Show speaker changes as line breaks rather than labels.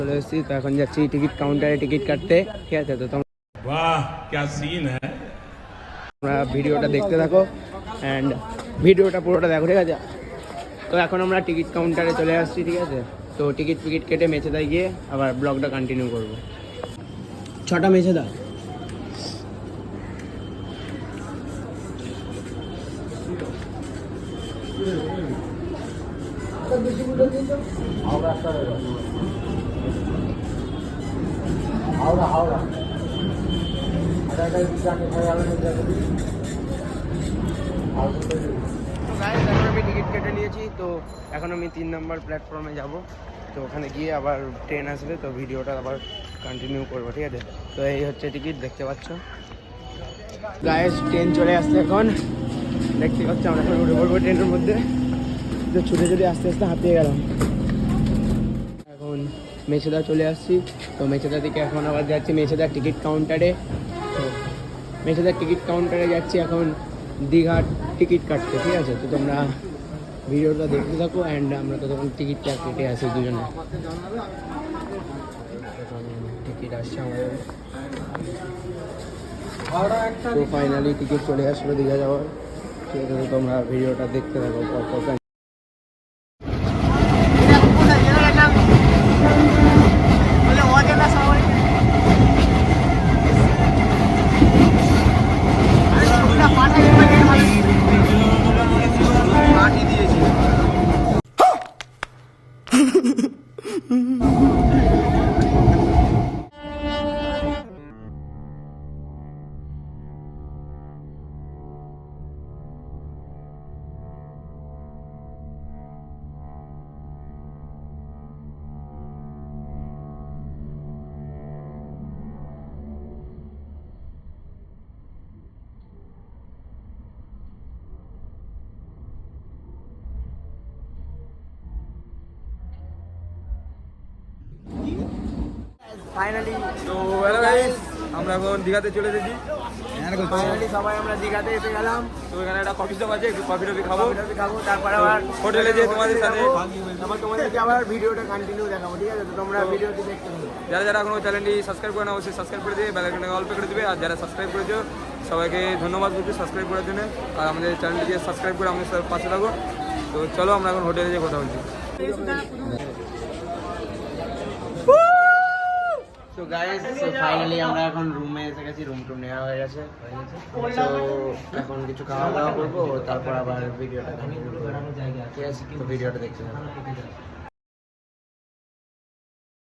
চলে এসেছি তো এখন যাচ্ছি টিকিট কাউন্টারে টিকিট কাটতে ঠিক আছে তো তোমরা
वाह क्या सीन है
ভিডিওটা দেখতে থাকো অ্যান্ড ভিডিওটা পুরোটা দেখো ঠিক আছে তো এখন আমরা টিকিট কাউন্টারে চলে আসছি ঠিক আছে তো টিকিট ফিকিট কেটে মেছেদায় গিয়ে আবার ব্লগটা কন্টিনিউ করব ছটা মেছেদা এখন আমি টিকিট কেটে নিয়েছি, তো এখন আমি তিন নম্বর প্ল্যাটফর্মে যাব। তো ওখানে গিয়ে আবার ট্রেন আসবে, তো ভিডিওটা আবার কন্টিনিউ করব, ঠিক আছে? তো এই হচ্ছে টিকিট দেখতে পাচ্ছ? গায়ে ট্রেন চলে আসছে এখন। দেখতে পাচ্ছ আমরা এখন উঠে পড়ব ট্রেনের মধ্যে। তো ছুটে ছুটে আস্তে আস্তে হাঁপিয়ে গেলাম। মেছেদা চলে আসছি। তো মেছেদা থেকে এখন আবার যাচ্ছি মেছেদার টিকিট কাউন্টারে। তো মেছেদার টিকিট কাউন্টারে যাচ্ছি এখন দীঘার টিকিট কাটতে, ঠিক আছে? তো তোমরা ভিডিওটা দেখতে থাকো অ্যান্ড আমরা তো তখন টিকিটটা কেটে আসি দুজনে। টিকিট আসছে আমাদের। তো ফাইনালি টিকিট চলে আসলো দীঘা যাওয়ার। ঠিক আছে তোমরা ভিডিওটা দেখতে থাকো ফাইনালি
তো হ্যালো গাইস আমরা এখন দীঘাতে চলে এসেছি।
ফাইনালি সবাই আমরা দীঘাতে এসে গেলাম।
তো এখানে একটা কফি শপ আছে একটু কফি টফি খাব।
খাব তারপর আবার
হোটেলে যেয়ে তোমাদের সাথে
তারপর তোমাদেরকে আবার ভিডিওটা কন্টিনিউ দেখাবো ঠিক আছে? তো তোমরা ভিডিওটি দেখতে
যারা যারা এখনও চ্যানেলটি সাবস্ক্রাইব করে না অবশ্যই সাবস্ক্রাইব করে দিয়ে বেলাইকনটাকে অল্প করে দিবে আর যারা সাবস্ক্রাইব করেছ সবাইকে ধন্যবাদ বলছি সাবস্ক্রাইব করার জন্য। আর আমাদের চ্যানেলটিকে সাবস্ক্রাইব করে আমাদের পাশে থাকো। তো চলো আমরা এখন হোটেলে যেয়ে কথা বলছি।
তো গাইস সো ফাইনালি আমরা এখন রুমে এসে গেছি রুম টুম নেওয়া হয়ে গেছে তো এখন কিছু খাওয়া দাওয়া করব তারপর আবার ভিডিওটা ঠিক আছে তো ভিডিওটা দেখতে